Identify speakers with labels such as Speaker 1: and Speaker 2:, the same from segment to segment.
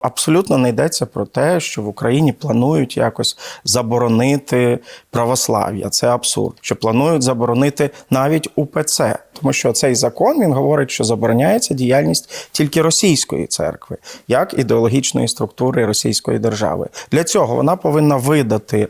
Speaker 1: Абсолютно не йдеться про те, що в Україні планують якось заборонити православ'я. Це абсурд. Що планують заборонити навіть УПЦ, тому що цей закон він говорить, що забороняється діяльність тільки російської церкви, як ідеологічної структури Російської держави. Для цього вона повинна видати.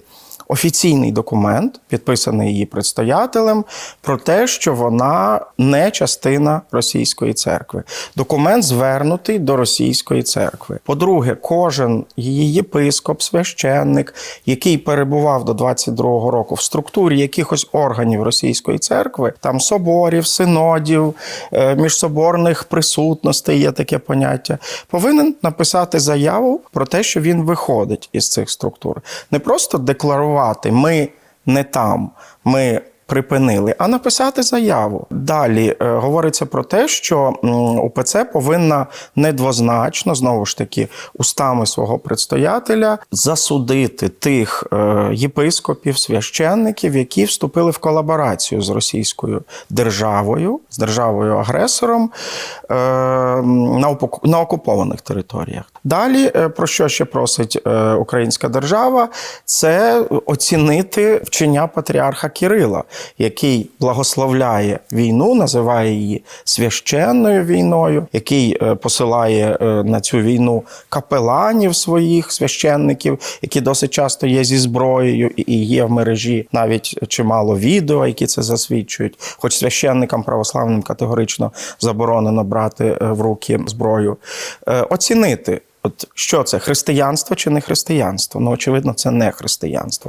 Speaker 1: Офіційний документ, підписаний її предстоятелем, про те, що вона не частина російської церкви. Документ звернутий до російської церкви. По-друге, кожен її єпископ, священник, який перебував до 22-го року в структурі якихось органів російської церкви, там соборів, синодів, е, міжсоборних присутностей, є таке поняття, повинен написати заяву про те, що він виходить із цих структур. Не просто декларувати ми не там, ми припинили, а написати заяву. Далі е, говориться про те, що УПЦ повинна недвозначно, знову ж таки, устами свого предстоятеля засудити тих е, єпископів, священників, які вступили в колаборацію з російською державою, з державою-агресором е, на, на окупованих територіях. Далі, е, про що ще просить українська держава, це оцінити вчення патріарха Кирила, який благословляє війну, називає її священною війною, який е, посилає е, на цю війну капеланів своїх священників, які досить часто є зі зброєю і- є в мережі навіть чимало відео, які це засвідчують. Хоч священникам православним категорично заборонено брати е, в руки зброю, оцінити. От що це християнство чи не християнство? Ну очевидно, це не християнство.